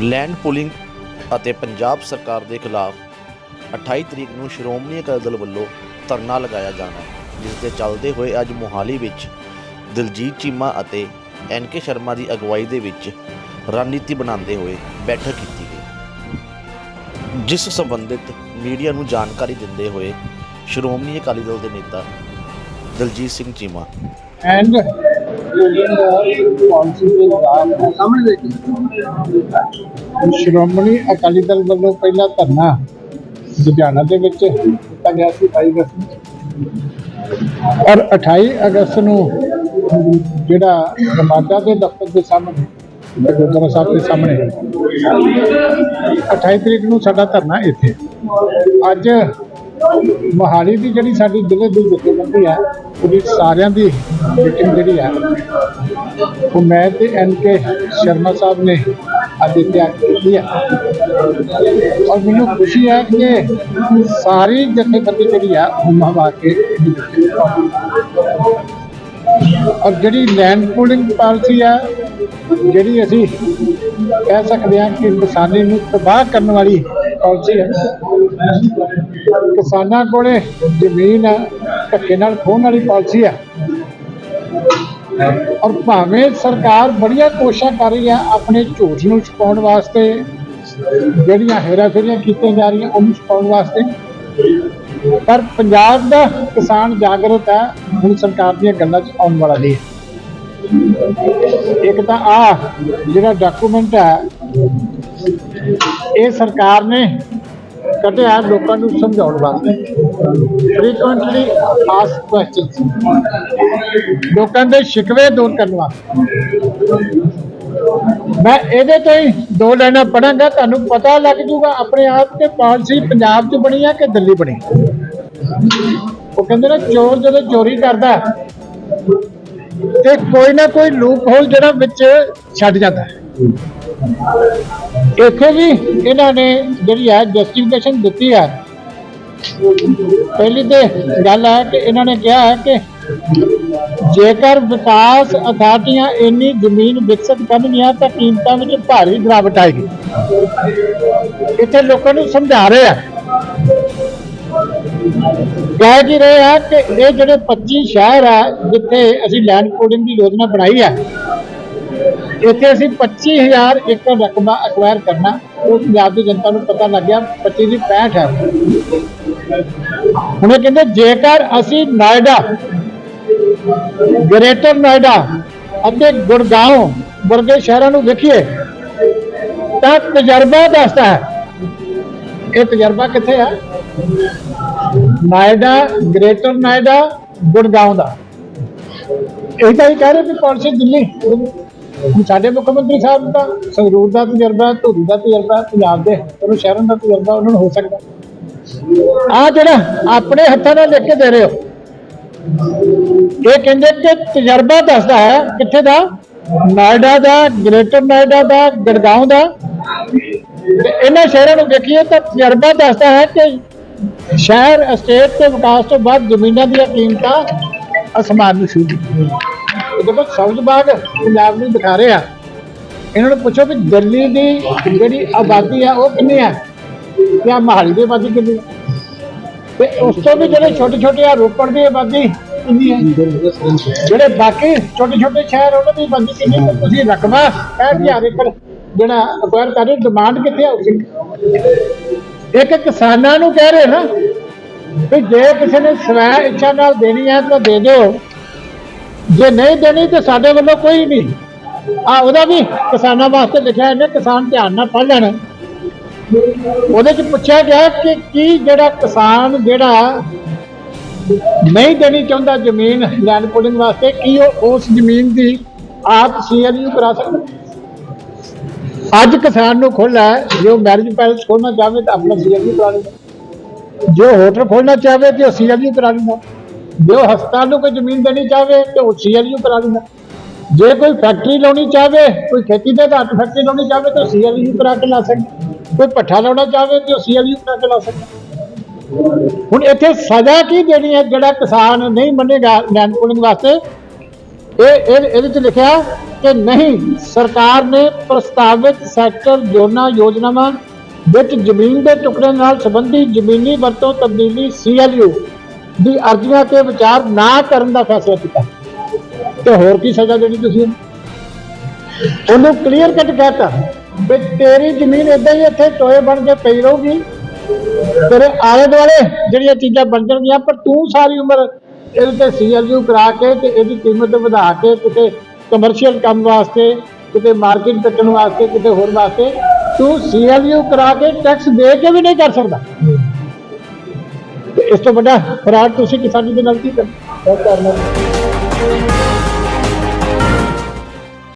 Land pooling ਅਤੇ ਪੰਜਾਬ ਸਰਕਾਰ ਦੇ ਖਿਲਾਫ 28 ਤਰੀਕ ਨੂੰ ਸ਼੍ਰੋਮਣੀ ਅਕਾਲੀ ਦਲ ਵੱਲੋਂ ਧਰਨਾ ਲਗਾਇਆ ਜਾਣਾ ਹੈ, ਜਿਸ ਦੇ ਚੱਲਦੇ ਹੋਏ ਅੱਜ ਮੋਹਾਲੀ ਵਿੱਚ ਦਿਲਜੀਤ ਚੀਮਾ ਅਤੇ ਐਨਕੇ ਸ਼ਰਮਾ ਦੀ ਅਗਵਾਈ ਦੇ ਵਿੱਚ ਰਣਨੀਤੀ ਬਣਾਉਂਦੇ ਹੋਏ ਬੈਠਕ ਕੀਤੀ ਗਈ। ਜਿਸ ਸੰਬੰਧਿਤ ਮੀਡੀਆ ਨੂੰ ਜਾਣਕਾਰੀ ਦਿੰਦੇ ਹੋਏ ਸ਼੍ਰੋਮਣੀ ਅਕਾਲੀ ਦਲ ਦੇ ਨੇਤਾ ਦਲਜੀਤ ਸਿੰਘ ਚੀਮਾ and ਸ਼੍ਰੋਮਣੀ ਅਕਾਲੀ ਦਲ ਵੱਲੋਂ ਪਹਿਲਾ ਧਰਨਾ ਲੁਧਿਆਣਾ ਦੇ ਵਿੱਚ ਦਿੱਤਾ ਗਿਆ ਸੀ 28 ਅਗਸਤ ਔਰ 28 ਅਗਸਤ ਨੂੰ ਜਿਹੜਾ ਰਮਾਦਾ ਦੇ ਦਫ਼ਤਰ ਦੇ ਸਾਹਮਣੇ ਗੁਰਦੁਆਰਾ ਸਾਹਿਬ ਦੇ ਸਾਹਮਣੇ 28 ਤਰੀਕ ਨੂੰ ਸਾਡਾ ਧਰਨਾ ਇੱਥੇ। ਅੱਜ ਮੋਹਾਲੀ ਦੀ ਜਿਹੜੀ ਸਾਡੀ ਜ਼ਿਲ੍ਹੇ ਦੀ ਜਥੇਬੰਦੀ ਹੈ, ਉਹਦੀ ਸਾਰਿਆਂ ਦੀ ਮੀਟਿੰਗ ਜਿਹੜੀ ਹੈ, ਉਹ ਮੈਂ ਤੇ ਐਨ ਕੇ ਸ਼ਰਮਾ ਸਾਹਿਬ ਨੇ ਅੱਜ ਇੱਥੇ ਕੀਤੀ ਹੈ। ਔਰ ਮੈਨੂੰ ਖੁਸ਼ੀ ਹੈ ਕਿ ਸਾਰੀ ਜਥੇਬੰਦੀ ਜਿਹੜੀ ਹੈ, ਉਹ ਮਹਵਾ ਕੇ ਔਰ ਜਿਹੜੀ ਲੈਂਡ ਪੂਲਿੰਗ ਪਾਲਿਸੀ ਹੈ, ਜਿਹੜੀ ਅਸੀਂ ਕਹਿ ਸਕਦੇ ਹਾਂ ਕਿ ਕਿਸਾਨੀ ਨੂੰ ਤਬਾਹ ਕਰਨ ਵਾਲੀ ਪਾਲਿਸੀ ਹੈ ਕਿਸਾਨਾਂ ਕੋਲੇ ਜ਼ਮੀਨ ਆ, ਧੱਕੇ ਨਾਲ ਖੋਹਣ ਵਾਲੀ ਪਾਲਿਸੀ ਹੈ ਔਰ ਭਾਵੇਂ ਸਰਕਾਰ ਬੜੀਆਂ ਕੋਸ਼ਿਸ਼ਾਂ ਕਰ ਰਹੀ ਹੈ ਆਪਣੇ ਝੂਠ ਨੂੰ ਛੁਪਾਉਣ ਵਾਸਤੇ, ਜਿਹੜੀਆਂ ਹੇਰਾਫੇਰੀਆਂ ਕੀਤੀਆਂ ਜਾ ਰਹੀਆਂ ਉਹਨੂੰ ਛੁਪਾਉਣ ਵਾਸਤੇ, ਪਰ ਪੰਜਾਬ ਦਾ ਕਿਸਾਨ ਜਾਗਰਤ ਹੈ ਹੁਣ ਸਰਕਾਰ ਦੀਆਂ ਗੱਲਾਂ 'ਚ ਆਉਣ ਵਾਲਾ ਨਹੀਂ ਹੈ। ਇੱਕ ਤਾਂ ਆ ਜਿਹੜਾ ਡਾਕੂਮੈਂਟ ਹੈ ਇਹ ਸਰਕਾਰ ਨੇ ਕੱਢਿਆ ਲੋਕਾਂ ਨੂੰ ਸਮਝਾਉਣ ਵਾਸਤੇ। ਫ੍ਰੀਕੁਐਂਟਲੀ ਆਸ ਕੁਐਸਚਨਸ ਲੋਕਾਂ ਦੇ ਸ਼ਿਕਵੇ ਦੂਰ ਕਰਨ ਵਾਸਤੇ। ਮੈਂ ਇਹਦੇ ਤੋਂ ਹੀ ਦੋ ਲਾਈਨਾਂ ਪੜਾਂਗਾ ਤੁਹਾਨੂੰ ਪਤਾ ਲੱਗ ਜੂਗਾ ਆਪਣੇ ਆਪ ਕਿ ਪਾਲਿਸੀ ਪੰਜਾਬ 'ਚ ਬਣੀ ਆ ਕਿ ਦਿੱਲੀ ਬਣੀ। ਉਹ ਕਹਿੰਦੇ ਨੇ ਚੋਰ ਜਦੋਂ ਚੋਰੀ ਕਰਦਾ ਤੇ ਕੋਈ ਨਾ ਕੋਈ ਲੂਪ ਹੋਲ ਜਿਹੜਾ ਵਿੱਚ ਛੱਡ ਜਾਂਦਾ ਇੱਥੇ ਵੀ ਇਹਨਾਂ ਨੇ ਜਿਹੜੀ ਹੈ ਜਸਟੀਫਿਕੇਸ਼ਨ ਦਿੱਤੀ ਹੈ ਪਹਿਲੀ ਤੇ ਗੱਲ ਹੈ ਕਿ ਇਹਨਾਂ ਨੇ ਕਿਹਾ ਹੈ ਕਿ ਜੇਕਰ ਵਿਕਾਸ ਅਥਾਰਟੀਆਂ ਇੰਨੀ ਜ਼ਮੀਨ ਵਿਕਸਿਤ ਕਰਨਗੀਆਂ ਤਾਂ ਕੀਮਤਾਂ ਵਿੱਚ ਭਾਰੀ ਗਿਰਾਵਟ ਆਏਗੀ। ਇੱਥੇ ਲੋਕਾਂ ਨੂੰ ਸਮਝਾ ਰਹੇ ਆ। ਕਹਿ ਕੀ ਰਹੇ ਆ ਕਿ ਇਹ ਜਿਹੜੇ 25 ਸ਼ਹਿਰ ਆ ਜਿੱਥੇ ਅਸੀਂ ਲੈਂਡ ਕੋਡਿੰਗ ਦੀ ਯੋਜਨਾ ਬਣਾਈ ਹੈ ਇੱਥੇ ਅਸੀਂ 25000 ਏਕੜ ਰਕਬਾ ਅਕਵਾਇਰ ਕਰਨਾ, ਉਹ ਪੰਜਾਬ ਦੀ ਜਨਤਾ ਨੂੰ ਪਤਾ ਲੱਗ ਗਿਆ 25 ਦੀ 65 ਹੈ। ਹੁਣ ਕਹਿੰਦੇ, ਜੇਕਰ ਅਸੀਂ ਨੋਇਡਾ, ਗ੍ਰੇਟਰ ਨੋਇਡਾ ਅਤੇ ਗੁੜਗਾਉਂ ਵਰਗੇ ਸ਼ਹਿਰਾਂ ਨੂੰ ਦੇਖੀਏ ਤਾਂ ਤਜਰਬਾ ਦੱਸਦਾ ਹੈ। ਇਹ ਤਜਰਬਾ ਕਿੱਥੇ ਹੈ? ਨੋਇਡਾ, ਗ੍ਰੇਟਰ ਨੋਇਡਾ ਗੁੜਗਾਉਂ ਦਾ। ਇਹ ਤਾਂ ਹੀ ਕਹਿ ਰਹੇ ਕਿ ਪਾਲਿਸੀ ਦਿੱਲੀ। ਸਾਡੇ ਮੁੱਖ ਮੰਤਰੀ ਸਾਹਿਬ ਦਾ ਸੰਗਰੂਰ ਦਾ ਤਜਰਬਾ, ਧੂਰੀ ਦਾ ਤਜਰਬਾ, ਪੰਜਾਬ ਦੇ ਉਹਨੂੰ ਸ਼ਹਿਰਾਂ ਦਾ ਤਜਰਬਾ, ਉਹਨਾਂ ਨੂੰ ਹੋ ਸਕਦਾ। ਆ ਜਿਹੜਾ ਆਪਣੇ ਹੱਥਾਂ ਨਾਲ ਲਿਖ ਕੇ ਦੇ ਰਹੇ ਹੋ, ਇਹ ਕਹਿੰਦੇ ਕਿ ਤਜਰਬਾ ਦੱਸਦਾ ਹੈ ਕਿੱਥੇ ਦਾ? ਨੋਇਡਾ ਦਾ, ਗ੍ਰੇਟਰ ਨੋਇਡਾ ਦਾ, ਗੜਗਾਉਂ ਦਾ। ਇਹਨਾਂ ਸ਼ਹਿਰਾਂ ਨੂੰ ਦੇਖੀਏ ਤਾਂ ਤਜਰਬਾ ਦੱਸਦਾ ਹੈ ਕਿ ਸ਼ਹਿਰ ਅਸਟੇਟ ਤੇ ਵਿਕਾਸ ਤੋਂ ਬਾਅਦ ਜ਼ਮੀਨਾਂ ਦੀਆਂ ਕੀਮਤਾਂ ਅਸਮਾਨ ਨੂੰ ਛੂ ਗਈਆਂ। ਦੇਖੋ ਸਾਊਥ ਬਾਗ ਪੰਜਾਬ ਨੂੰ ਦਿਖਾ ਰਹੇ। ਆ ਇਹਨਾਂ ਨੂੰ ਪੁੱਛੋ ਵੀ ਦਿੱਲੀ ਦੀ ਜਿਹੜੀ ਆਬਾਦੀ ਆ ਉਹ ਕਿੰਨੀ ਆ? ਜਾਂ ਮਹਾਲੀ ਦੀ ਆਬਾਦੀ ਕਿੰਨੀ ਆ? ਤੇ ਉਸ ਤੋਂ ਵੀ ਜਿਹੜੇ ਛੋਟੇ ਛੋਟੇ ਆ, ਰੋਪੜ ਦੀ ਆਬਾਦੀ ਕਿੰਨੀ ਹੈ ਜਿਹੜੇ ਬਾਕੀ ਛੋਟੇ ਛੋਟੇ ਸ਼ਹਿਰ ਉਹਨਾਂ ਦੀ ਆਬਾਦੀ ਕਿੰਨੀ ਹੈ ਤੁਸੀਂ ਰਕਬਾ 65000 ਏਕੜ ਜਿਹੜਾ ਅਕਵਾਇਰ ਕਰ ਰਹੇ ਡਿਮਾਂਡ ਕਿੱਥੇ ਆ ਇੱਕ ਕਿਸਾਨਾਂ ਨੂੰ ਕਹਿ ਰਹੇ ਨਾ ਵੀ ਜੇ ਕਿਸੇ ਨੇ ਸਵੈ ਇੱਛਾ ਨਾਲ ਦੇਣੀ ਹੈ ਤਾਂ ਦੇ ਦਿਓ। ਜੇ ਨਹੀਂ ਦੇਣੀ ਤੇ ਸਾਡੇ ਵੱਲੋਂ ਕੋਈ ਨਹੀਂ। ਆ ਉਹਦਾ ਵੀ ਕਿਸਾਨਾਂ ਵਾਸਤੇ ਲਿਖਿਆ ਇਹਨੇ ਕਿਸਾਨ ਧਿਆਨ ਨਾਲ ਪੜ੍ਹ ਲੈਣ। ਉਹਦੇ ਚ ਪੁੱਛਿਆ ਗਿਆ ਕਿ ਕੀ ਜਿਹੜਾ ਕਿਸਾਨ ਜਿਹੜਾ ਨਹੀਂ ਦੇਣੀ ਚਾਹੁੰਦਾ ਜ਼ਮੀਨ ਲੈਂਡ ਪੁਲਿੰਗ ਵਾਸਤੇ, ਕੀ ਉਹ ਉਸ ਜ਼ਮੀਨ ਦੀ ਆਪ ਸੀਐਲਯੂ ਕਰਾ ਸਕਦਾ? ਅੱਜ ਕਿਸਾਨ ਨੂੰ ਖੁੱਲ੍ਹਾ ਹੈ, ਜੋ ਮੈਰਿਜ ਪੈਲਸ ਖੋਲਣਾ ਚਾਹਵੇ ਤਾਂ ਆਪਣਾ ਸੀਐਲਯੂ ਕਰਾ ਲੇਗਾ ਜੋ ਹੋਟਲ ਖੋਲਣਾ ਚਾਹਵੇ ਤੇ ਉਹ ਸੀਐਲਯੂ ਕਰਾ ਲੈਂਦਾ। ਜੇ ਉਹ ਹਸਪਤਾਲ ਨੂੰ ਕੋਈ ਜ਼ਮੀਨ ਦੇਣੀ ਚਾਹਵੇ ਤੇ ਉਹ ਸੀਐਲਯੂ ਕਰਾ ਦਿੰਦਾ। ਜੇ ਕੋਈ ਫੈਕਟਰੀ ਲਾਉਣੀ ਚਾਹਵੇ, ਕੋਈ ਖੇਤੀ ਦੇ ਆਧਾਰ ਫੈਕਟਰੀ ਲਾਉਣੀ ਚਾਹਵੇ ਤਾਂ ਸੀਐਲਯੂ ਕਰਾ ਕੇ ਲਾ ਸਕਦਾ। ਕੋਈ ਪੱਠਾ ਲਾਉਣਾ ਚਾਹਵੇ ਤੇ ਉਹ ਸੀਐਲਯੂ ਕਰਾ ਕੇ ਲਾ ਸਕਦਾ। ਹੁਣ ਇੱਥੇ ਸਜ਼ਾ ਕੀ ਦੇਣੀ ਹੈ ਜਿਹੜਾ ਕਿਸਾਨ ਨਹੀਂ ਮੰਨੇਗਾ ਲੈਂਡ ਪੂਲਿੰਗ ਵਾਸਤੇ? ਇਹ ਇਹ, ਇਹਦੇ ਚ ਲਿਖਿਆ ਕਿ ਨਹੀਂ, ਸਰਕਾਰ ਨੇ ਪ੍ਰਸਤਾਵਿਤ ਸੈਕਟਰ ਜੋਨਾ ਯੋਜਨਾਵਾਂ ਵਿੱਚ ਜ਼ਮੀਨ ਦੇ ਟੁਕੜੇ ਨਾਲ ਸੰਬੰਧੀ ਜ਼ਮੀਨੀ ਵਰਤੋਂ ਤਬਦੀਲੀ ਸੀਐਲਯੂ ਦੀ ਅਰਜ਼ੀਆਂ ਤੇ ਵਿਚਾਰ ਨਾ ਕਰਨ ਦਾ ਫੈਸਲਾ ਕੀਤਾ। ਤੇ ਹੋਰ ਕੀ ਸਜ਼ਾ ਦੇਣੀ ਤੁਸੀਂ ਉਹਨੂੰ? ਕਲੀਅਰ ਕੱਟ ਕਹਿਤਾ ਵੀ ਤੇਰੀ ਜ਼ਮੀਨ ਇਦਾਂ ਹੀ ਇੱਥੇ ਟੋਏ ਬਣ ਕੇ ਪਈ ਰਹੂਗੀ। ਤੇਰੇ ਆਲੇ ਦੁਆਲੇ ਜਿਹੜੀਆਂ ਚੀਜ਼ਾਂ ਬਣ ਜਾਣਗੀਆਂ, ਪਰ ਤੂੰ ਸਾਰੀ ਉਮਰ ਇਹਦੇ ਤੇ ਸੀਐਲਯੂ ਕਰਾ ਕੇ ਤੇ ਇਹਦੀ ਕੀਮਤ ਵਧਾ ਕੇ ਕਿਤੇ ਕਮਰਸ਼ੀਅਲ ਕੰਮ ਵਾਸਤੇ, ਕਿਤੇ ਮਾਰਕੀਟ ਕੱਟਣ ਵਾਸਤੇ, ਕਿਤੇ ਹੋਰ ਵਾਸਤੇ ਤੂੰ ਸੀਐਲਯੂ ਕਰਾ ਕੇ ਟੈਕਸ ਦੇ ਕੇ ਵੀ ਨਹੀਂ ਕਰ ਸਕਦਾ। ਇਸ ਤੋਂ ਵੱਡਾ ਫਰਾਡ ਤੁਸੀਂ ਕਿਸਾਨੀ ਦੇ ਨਾਲ ਕੀ ਕਰ- ਕਰਨਾ?